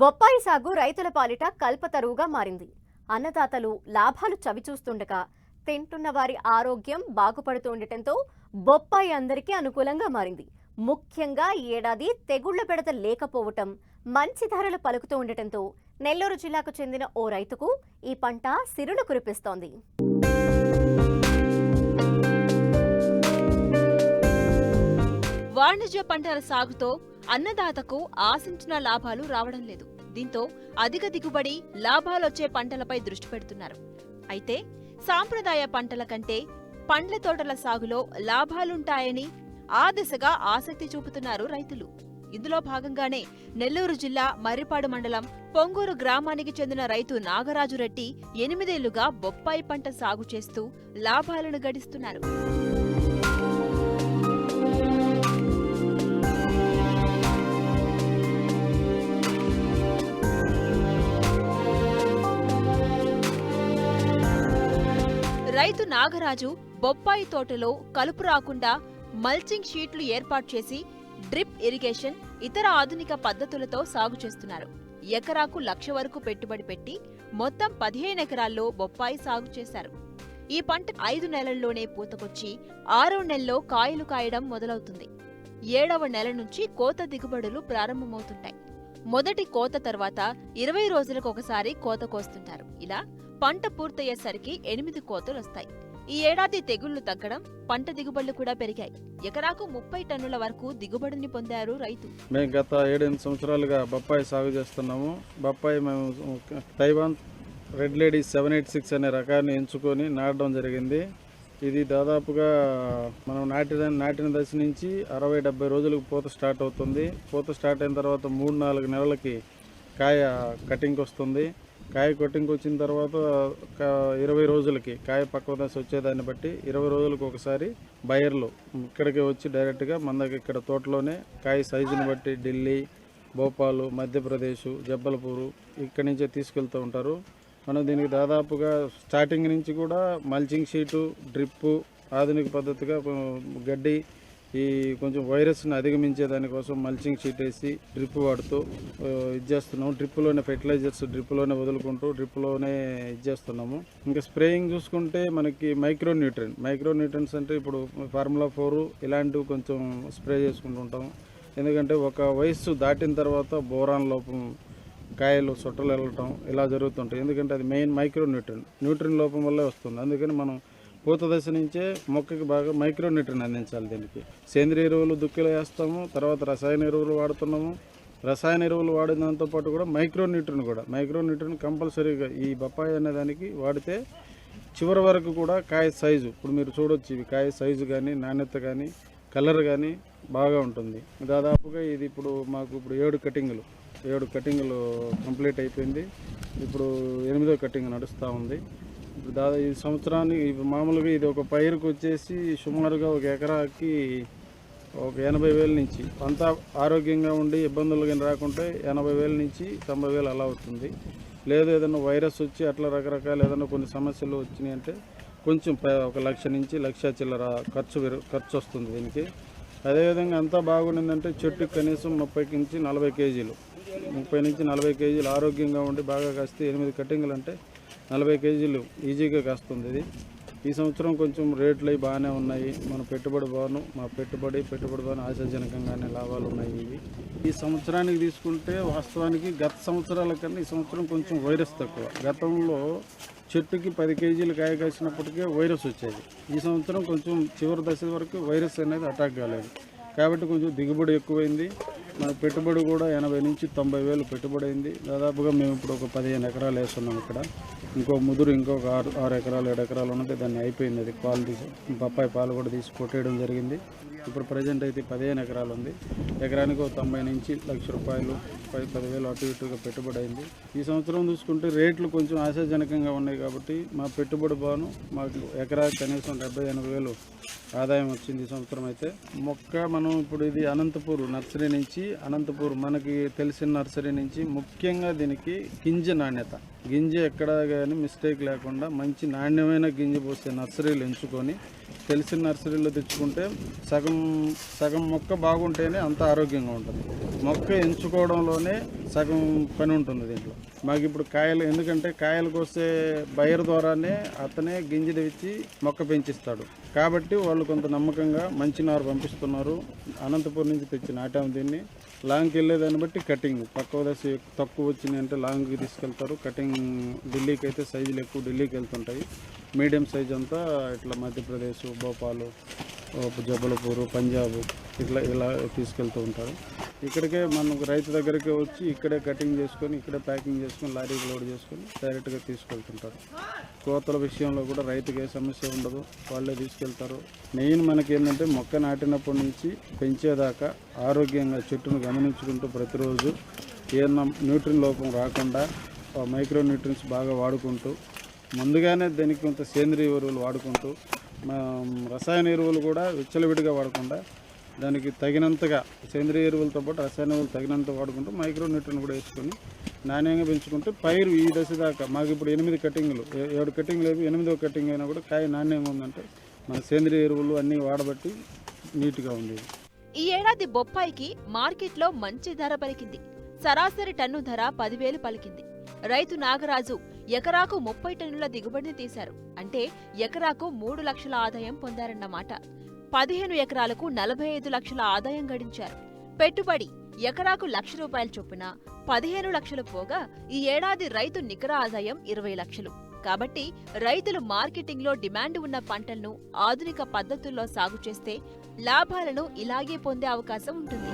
బొప్పాయి సాగు రైతుల పాలిట కల్పతరువుగా మారింది. అన్నదాతలు లాభాలు చవిచూస్తుండగా తింటున్న వారి ఆరోగ్యం బాగుపడుతుండటంతో బొప్పాయి అందరికీ అనుకూలంగా మారింది. ముఖ్యంగా ఈ ఏడాది తెగుళ్ళ బెడత లేకపోవటం మంచి ధరలు పలుకుతూ ఉండటంతో నెల్లూరు జిల్లాకు చెందిన ఓ రైతుకు ఈ పంట సిరులు కురిపిస్తోంది. వాణిజ్య పంటల సాగుతో అన్నదాతకు ఆశించిన లాభాలు రావడం లేదు. దీంతో అధిక దిగుబడి లాభాలొచ్చే పంటలపై దృష్టి పెడుతున్నారు. అయితే సాంప్రదాయ పంటల కంటే పండ్ల తోటల సాగులో లాభాలుంటాయని ఆ దిశగా ఆసక్తి చూపుతున్నారు రైతులు. ఇందులో భాగంగానే నెల్లూరు జిల్లా మర్రిపాడు మండలం పొంగూరు గ్రామానికి చెందిన రైతు నాగరాజు రెడ్డి ఎనిమిదేళ్ళుగా బొప్పాయి పంట సాగు చేస్తూ లాభాలను గడిస్తున్నారు. రైతు నాగరాజు బొప్పాయి తోటలో కలుపు రాకుండా మల్చింగ్ షీట్లు ఏర్పాటు చేసి డ్రిప్ ఇరిగేషన్ ఇతర ఆధునిక పద్ధతులతో సాగు చేస్తున్నారు. ఎకరాకు లక్ష వరకు పెట్టుబడి పెట్టి మొత్తం పదిహేను ఎకరాల్లో బొప్పాయి సాగు చేశారు. ఈ పంట ఐదు నెలల్లోనే పూతకొచ్చి ఆరో నెలలో కాయలు కాయడం మొదలవుతుంది. ఏడవ నెల నుంచి కోత దిగుబడులు ప్రారంభమవుతుంటాయి. మొదటి కోత తర్వాత ఇరవై రోజులకు ఒకసారి కోత కోస్తుంటారు. ఇలా పంట పూర్తయ్యేసరికి ఎనిమిది కోతలు వస్తాయి ఈ ఏడాది తెగుళ్ళు తగ్గడం పంట దిగుబడులు కూడా పెరిగాయి. ఎకరాకు ముప్పై టన్నుల వరకు దిగుబడిని పొందారు రైతు. మేము గత ఏడెనిమిది సంవత్సరాలుగా బొప్పాయి సాగు చేస్తున్నాము. బొప్పాయి మేము Taiwan red lady seven eight six అనే రకాన్ని ఎంచుకొని నాటడం జరిగింది. ఇది దాదాపుగా మనం నాటిన నాటిన దశ నుంచి అరవై డెబ్బై రోజులకు పూత స్టార్ట్ అవుతుంది. పూత స్టార్ట్ అయిన తర్వాత మూడు నాలుగు నెలలకి కాయ కటింగ్కి వస్తుంది. కాయ కొట్టింగ్కి వచ్చిన తర్వాత ఇరవై రోజులకి కాయ పక్వ దశ వచ్చేదాన్ని బట్టి ఇరవై రోజులకు ఒకసారి బయర్లు ఇక్కడికి వచ్చి డైరెక్ట్గా మన దగ్గర ఇక్కడ తోటలోనే కాయ సైజుని బట్టి ఢిల్లీ భోపాలు మధ్యప్రదేశ్ జబ్బల్పూరు ఇక్కడి నుంచే తీసుకెళ్తూ ఉంటారు. మనం దీనికి దాదాపుగా స్టార్టింగ్ నుంచి కూడా మల్చింగ్ షీటు డ్రిప్పు ఆధునిక పద్ధతిగా గడ్డి ఈ కొంచెం వైరస్ని అధిగమించే దానికోసం మల్చింగ్ షీట్ వేసి డ్రిప్ వాడుతూ ఇది చేస్తున్నాం డ్రిప్లోనే ఫెర్టిలైజర్స్ డ్రిప్లోనే వదులుకుంటూ డ్రిప్లోనే ఇది చేస్తున్నాము. ఇంకా స్ప్రేయింగ్ చూసుకుంటే మనకి మైక్రో న్యూట్రియన్ మైక్రో న్యూట్రియన్స్ అంటే ఇప్పుడు ఫార్ములా ఫోరు ఇలాంటివి కొంచెం స్ప్రే చేసుకుంటూ ఉంటాము. ఎందుకంటే ఒక వయస్సు దాటిన తర్వాత బోరాన్ లోపం కాయలు సొట్టలు వెళ్ళటం ఇలా జరుగుతుంటాయి. ఎందుకంటే అది మెయిన్ మైక్రో న్యూట్రిన్ న్యూట్రిన్ లోపం వల్లే వస్తుంది. అందుకని మనం పూత దశ నుంచే మొక్కకి బాగా మైక్రో న్యూట్రియన్ అందించాలి దీనికి. సేంద్రియ ఎరువులు దుక్కిలో వేస్తాము తర్వాత రసాయన ఎరువులు వాడుతున్నాము. రసాయన ఎరువులు వాడిన దాంతో పాటు కూడా మైక్రో న్యూట్రియన్ కూడా. మైక్రో న్యూట్రియన్ కంపల్సరీగా ఈ బొప్పాయి అనే దానికి వాడితే చివరి వరకు కూడా కాయ సైజు ఇప్పుడు మీరు చూడొచ్చు ఇవి కాయ సైజు కానీ నాణ్యత కానీ కలర్ కానీ బాగా ఉంటుంది. దాదాపుగా ఇది ఇప్పుడు మాకు ఇప్పుడు ఏడు కటింగులు ఏడు కటింగులు కంప్లీట్ అయిపోయింది. ఇప్పుడు ఎనిమిదో కటింగ్ నడుస్తూ ఉంది. ఇప్పుడు దాదాపు ఈ సంవత్సరానికి ఇప్పుడు మామూలుగా ఇది ఒక పైరుకు వచ్చేసి సుమారుగా ఒక ఎకరాకి ఒక ఎనభై వేల నుంచి అంతా ఆరోగ్యంగా ఉండి ఇబ్బందులు కానీ రాకుంటే ఎనభై వేల నుంచి తొంభై వేలు అలా అవుతుంది లేదు ఏదైనా వైరస్ వచ్చి అట్లా రకరకాల ఏదైనా కొన్ని సమస్యలు వచ్చినాయి అంటే కొంచెం ఒక లక్ష నుంచి లక్ష చిల్లర ఖర్చు ఖర్చు వస్తుంది దీనికి. అదేవిధంగా అంతా బాగుండిందంటే చెట్టుకి కనీసం ముప్పై నుంచి నలభై కేజీలు. ముప్పై నుంచి నలభై కేజీలు ఆరోగ్యంగా ఉండి బాగా కాస్తే ఎనిమిది కటింగ్లు అంటే నలభై కేజీలు ఈజీగా కాస్తుంది ఇది. ఈ సంవత్సరం కొంచెం రేట్లు అవి బాగానే ఉన్నాయి. మన పెట్టుబడి బాను మా పెట్టుబడి పెట్టుబడి బాను ఆశాజనకంగానే లాభాలు ఉన్నాయి ఇవి. ఈ సంవత్సరానికి తీసుకుంటే వాస్తవానికి గత సంవత్సరాల కన్నా ఈ సంవత్సరం కొంచెం వైరస్ తక్కువ. గతంలో చెట్టుకి పది కేజీలు కాయ కాసినప్పటికే వైరస్ వచ్చేది. ఈ సంవత్సరం కొంచెం చివరి దశ వరకు వైరస్ అనేది అటాక్ కాలేదు. కాబట్టి కొంచెం దిగుబడి ఎక్కువైంది. మన పెట్టుబడి కూడా ఎనభై నుంచి తొంభై వేలు పెట్టుబడి అయింది దాదాపుగా మేము ఇప్పుడు ఒక పదిహేను ఎకరాలు వేస్తున్నాం ఇక్కడ. ఇంకో ముదురు ఇంకొక ఆరు ఆరు ఎకరాలు ఏడు ఎకరాలు ఉన్నది దాన్ని అయిపోయింది. అది పాలు తీసి బొప్పాయి పాలు కూడా తీసి కొట్టేయడం జరిగింది. ఇప్పుడు ప్రజెంట్ అయితే పదిహేను ఎకరాలు ఉంది. ఎకరానికి తొంభై నుంచి లక్ష రూపాయలు పది పదివేలు అటు ఇటుగా పెట్టుబడి అయింది. ఈ సంవత్సరం చూసుకుంటే రేట్లు కొంచెం ఆశాజనకంగా ఉన్నాయి కాబట్టి మా పెట్టుబడి బాను మాకు ఎకరా కనీసం డెబ్బై ఎనభై వేలు ఆదాయం వచ్చింది ఈ సంవత్సరం అయితే. మొక్క మనం ఇప్పుడు ఇది అనంతపూర్ నర్సరీ నుంచి అనంతపూర్ మనకి తెలిసిన నర్సరీ నుంచి ముఖ్యంగా దీనికి గింజ నాణ్యత. గింజ ఎక్కడ కానీ మిస్టేక్ లేకుండా మంచి నాణ్యమైన గింజ పోసే నర్సరీలు ఎంచుకొని తెలిసిన నర్సరీలో తెచ్చుకుంటే సగం సగం మొక్క బాగుంటేనే అంత ఆరోగ్యంగా ఉంటుంది. మొక్క ఎంచుకోవడంలోనే సగం పని ఉంటుంది దీంట్లో. మాకు ఇప్పుడు కాయలు ఎందుకంటే కాయలు కోసే బయర్ ద్వారానే అతనే గింజ తెచ్చి మొక్క పెంచిస్తాడు. కాబట్టి వాళ్ళు కొంత నమ్మకంగా మంచి నారు పంపిస్తున్నారు. అనంతపురం నుంచి తెచ్చి నాటాము దీన్ని. లాంగ్కి వెళ్ళేదాన్ని బట్టి కటింగ్. తక్కువ దశ తక్కువ వచ్చింది అంటే లాంగ్కి తీసుకెళ్తారు. కటింగ్ ఢిల్లీకి అయితే సైజులు ఎక్కువ ఢిల్లీకి వెళ్తుంటాయి. మీడియం సైజ్ అంతా ఇట్లా మధ్యప్రదేశ్ భోపాలు జబలపూరు పంజాబ్ ఇట్లా ఇలా తీసుకెళ్తూ ఉంటారు. ఇక్కడికే మనకు రైతు దగ్గరికి వచ్చి ఇక్కడే కటింగ్ చేసుకొని ఇక్కడే ప్యాకింగ్ చేసుకొని లారీకి లోడ్ చేసుకొని డైరెక్ట్గా తీసుకెళ్తుంటారు. కోతల విషయంలో కూడా రైతుకి ఏ సమస్య ఉండదు. వాళ్ళే తీసుకెళ్తారు. మెయిన్ మనకి ఏంటంటే మొక్క నాటినప్పటి నుంచి పెంచేదాకా ఆరోగ్యంగా చెట్టును గమనించుకుంటూ ప్రతిరోజు ఏమన్నా న్యూట్రిన్ లోపం రాకుండా ఆ మైక్రో న్యూట్రిన్స్ బాగా వాడుకుంటూ ముందుగానే దానికి కొంత సేంద్రియ ఎరువులు వాడుకుంటూ రసాయన ఎరువులు కూడా విచ్చలవిడిగా వాడకుండా దానికి తగినంతగా సేంద్రియ ఎరువులతో పాటు రసాయన ఎరువులు తగినంత వాడుకుంటూ మైక్రో న్యూట్రన్ కూడా వేసుకొని నాణ్యంగా పెంచుకుంటే పైరు ఈ దశ దాకా మాకు ఇప్పుడు ఎనిమిది కటింగ్లు ఏడు కటింగ్లు అయిపోయి ఎనిమిదో కటింగ్ అయినా కూడా కాయ నాణ్యంగా ఉందంటే మన సేంద్రియ ఎరువులు అన్నీ వాడబట్టి నీట్గా ఉంది ఈ ఏడాది బొప్పాయికి మార్కెట్లో మంచి ధర పలికింది. సరాసరి టన్ను ధర పదివేలు పలికింది. రైతు నాగరాజు ఎకరాకు ముప్పై టన్నుల దిగుబడిని తీశారు. అంటే ఎకరాకు మూడు లక్షల ఆదాయం పొందారన్నమాట. పదిహేను ఎకరాలకు నలభై ఐదు లక్షల ఆదాయం గడించారు. పెట్టుబడి ఎకరాకు లక్ష రూపాయల చొప్పున పదిహేను లక్షలు పోగా ఈ ఏడాది రైతు నికర ఆదాయం ఇరవై లక్షలు. కాబట్టి రైతులు మార్కెటింగ్లో డిమాండ్ ఉన్న పంటలను ఆధునిక పద్ధతుల్లో సాగు చేస్తే లాభాలను ఇలాగే పొందే అవకాశం ఉంటుంది.